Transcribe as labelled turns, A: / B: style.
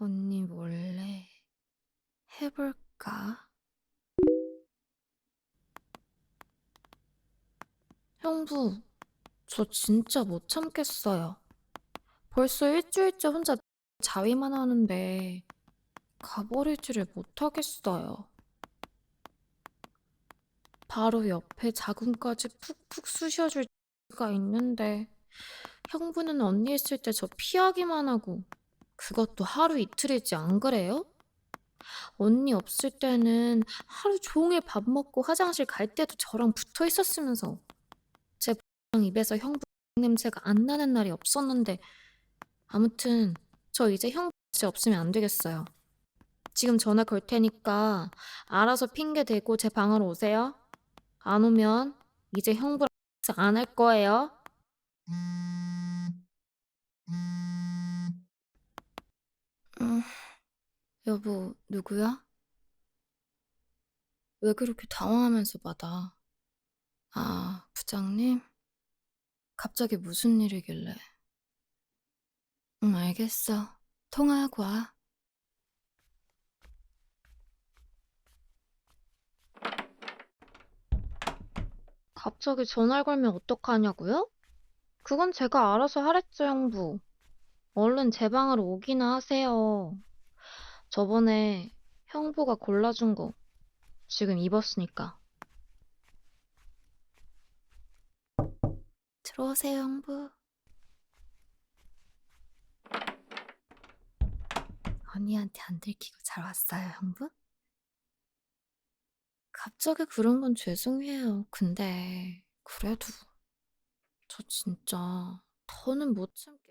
A: 언니 몰래 해볼까? 형부, 저 진짜 못 참겠어요. 벌써 일주일째 혼자 자위만 하는데 가버리지를 못하겠어요. 바로 옆에 자궁까지 푹푹 쑤셔줄 가 있는데 형부는 언니 있을 때 저 피하기만 하고 그것도 하루 이틀이지 안 그래요? 언니 없을 때는 하루 종일 밥 먹고 화장실 갈 때도 저랑 붙어 있었으면서 제 입에서 형부 냄새가 안 나는 날이 없었는데 아무튼 저 이제 형부 씨 없으면 안 되겠어요. 지금 전화 걸 테니까 알아서 핑계 대고 제 방으로 오세요. 안 오면 이제 형부랑 안할 거예요. 여보, 누구야? 왜 그렇게 당황하면서 받아? 아, 부장님? 갑자기 무슨 일이길래? 응, 알겠어. 통화하고 와. 갑자기 전화를 걸면 어떡하냐고요? 그건 제가 알아서 하랬죠, 형부. 얼른 제 방으로 오기나 하세요. 저번에 형부가 골라준 거 지금 입었으니까. 들어오세요, 형부. 언니한테 안 들키고 잘 왔어요, 형부? 갑자기 그런 건 죄송해요. 근데 그래도 저 진짜 더는 못 참게.